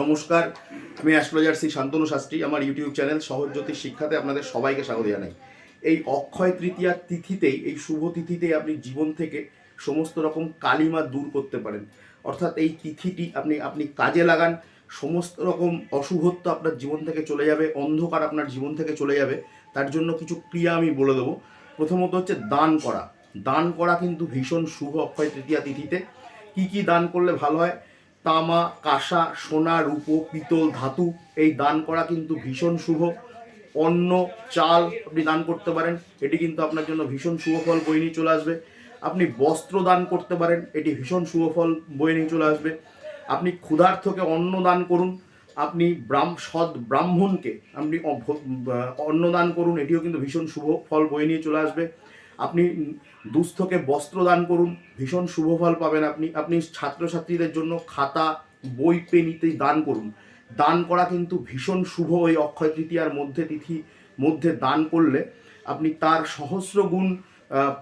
নমস্কার, আমি অ্যাস্ট্রোলজার শ্রী শান্তনু শাস্ত্রী, আমার ইউটিউব চ্যানেল সহজ জ্যোতিষ শিক্ষাতে আপনাদের সবাইকে স্বাগত জানাই। এই অক্ষয় তৃতীয়ার তিথিতেই, এই শুভ তিথিতেই আপনি জীবন থেকে সমস্ত রকম কালিমা দূর করতে পারেন। অর্থাৎ এই তিথিটি আপনি আপনি কাজে লাগান, সমস্ত রকম অশুভত্ব আপনার জীবন থেকে চলে যাবে, অন্ধকার আপনার জীবন থেকে চলে যাবে, তার জন্য কিছু ক্রিয়া আমি বলে দেবো। প্রথমত হচ্ছে দান করা। দান করা কিন্তু ভীষণ শুভ অক্ষয় তৃতীয়া তিথিতে। কি কি দান করলে ভালো হয়? তামা, কাঁসা, সোনা, রূপো, পিতল, ধাতু, এই দান করা কিন্তু ভীষণ শুভ। অন্ন, চাল আপনি দান করতে পারেন, এটি কিন্তু আপনার জন্য ভীষণ শুভ ফল বয়ে নিয়ে চলে আসবে। আপনি বস্ত্র দান করতে পারেন, এটি ভীষণ শুভ ফল বয়ে নিয়ে চলে আসবে। আপনি ক্ষুধার্থকে অন্ন দান করুন, আপনি ব্রাহ্ম সৎ ব্রাহ্মণকে আপনি অন্ন দান করুন, এটিও কিন্তু ভীষণ শুভ ফল বয়ে নিয়ে চলে আসবে। আপনি দুস্থকে বস্ত্র দান করুন, ভীষণ শুভ ফল পাবেন আপনি। আপনি ছাত্রছাত্রীদের জন্য খাতা, বই, পেন ইত্যাদি দান করুন। দান করা কিন্তু ভীষণ শুভ ওই অক্ষয় তৃতীয়ার মধ্যে তিথি, মধ্যে দান করলে আপনি তার সহস্র গুণ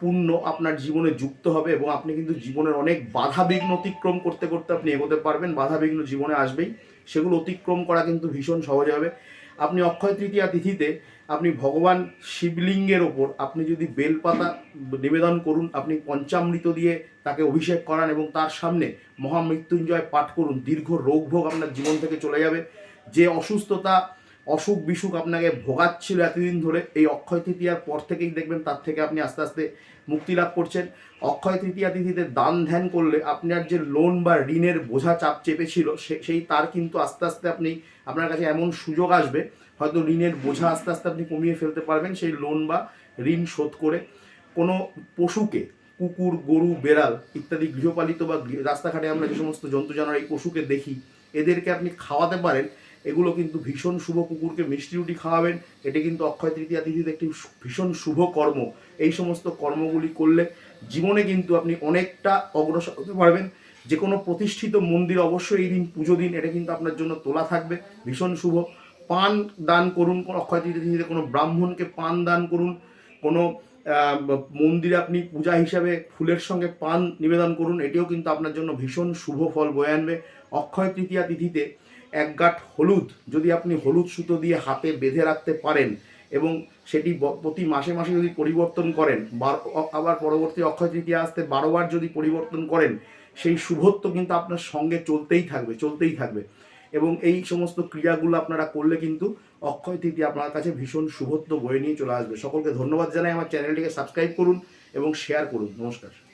পূর্ণ আপনার জীবনে যুক্ত হবে এবং আপনি কিন্তু জীবনের অনেক বাধা বিঘ্ন অতিক্রম করতে করতে আপনি এগোতে পারবেন। বাধা বিঘ্ন জীবনে আসবেই। সেগুলো অতিক্রম করা কিন্তু ভীষণ সহজ হবে। আপনি অক্ষয় তৃতীয়া তিথিতে আপনি ভগবান শিবলিঙ্গের ওপর আপনি যদি বেলপাতা নিবেদন করুন, আপনি পঞ্চামৃত দিয়ে তাকে অভিষেক করান এবং তার সামনে মহামৃত্যুঞ্জয় পাঠ করুন, দীর্ঘ রোগভোগ আপনার জীবন থেকে চলে যাবে। যে অসুস্থতা অসুখ বিসুখ আপনাকে ভোগাচ্ছিল এতদিন ধরে, এই অক্ষয় তৃতীয়ার পর থেকেই দেখবেন তার থেকে আপনি আস্তে আস্তে মুক্তি লাভ করছেন। অক্ষয় তৃতীয়া তিথিতে দান ধ্যান করলে আপনার যে লোন বা ঋণের বোঝা চাপ চেপেছিল সেই তার কিন্তু আস্তে আস্তে আপনি, আপনার কাছে এমন সুযোগ আসবে, হয়তো ঋণের বোঝা আস্তে আস্তে আপনি কমিয়ে ফেলতে পারবেন সেই লোন বা ঋণ শোধ করে। কোনো পশুকে, কুকুর, গরু, বেড়াল ইত্যাদি গৃহপালিত বা রাস্তাঘাটে আমরা যে সমস্ত জন্তু জানোয়ার, এই পশুকে দেখি, এদেরকে আপনি খাওয়াতে পারেন। এগুলো কিন্তু ভীষণ শুভ কুকুরকে মিষ্টি রুটি খাওয়াবেন। এটি কিন্তু অক্ষয় তৃতীয়া তিথিতে একটি ভীষণ শুভ কর্ম। এই সমস্ত কর্মগুলি করলে জীবনে কিন্তু আপনি অনেকটা অগ্রসর হতে পারবেন। যে কোনো প্রতিষ্ঠিত মন্দির অবশ্যই এই দিন পুজো দিন, এটা কিন্তু আপনার জন্য তোলা থাকবে। ভীষণ শুভ। পান দান করুন, কোনো অক্ষয় তৃতীয়া কোনো ব্রাহ্মণকে পান দান করুন। কোনো মন্দিরে আপনি পূজা হিসাবে ফুলের সঙ্গে পান নিবেদন করুন, এটিও কিন্তু আপনার জন্য ভীষণ শুভ ফল বয়ে আনবে। অক্ষয় তৃতীয়া তিথিতে এক গাঁট হলুদ যদি আপনি হলুদ সুতো দিয়ে হাতে বেঁধে রাখতে পারেন এবং সেটি প্রতি মাসে মাসে যদি পরিবর্তন করেন, বার- আবার পরবর্তী অক্ষয় তৃতীয়া আসতে বারোবার যদি পরিবর্তন করেন, সেই শুভত্ব কিন্তু আপনার সঙ্গে চলতেই থাকবে চলতেই থাকবে। এবং এই সমস্ত ক্রিয়াগুলো আপনারা করলে কিন্তু অক্ষয় তৃতীয়া আপনার কাছে ভীষণ শুভত্ব বয়ে নিয়ে চলে আসবে। সকলকে ধন্যবাদ জানাই। আমার চ্যানেলটিকে সাবস্ক্রাইব করুন এবং শেয়ার করুন। নমস্কার।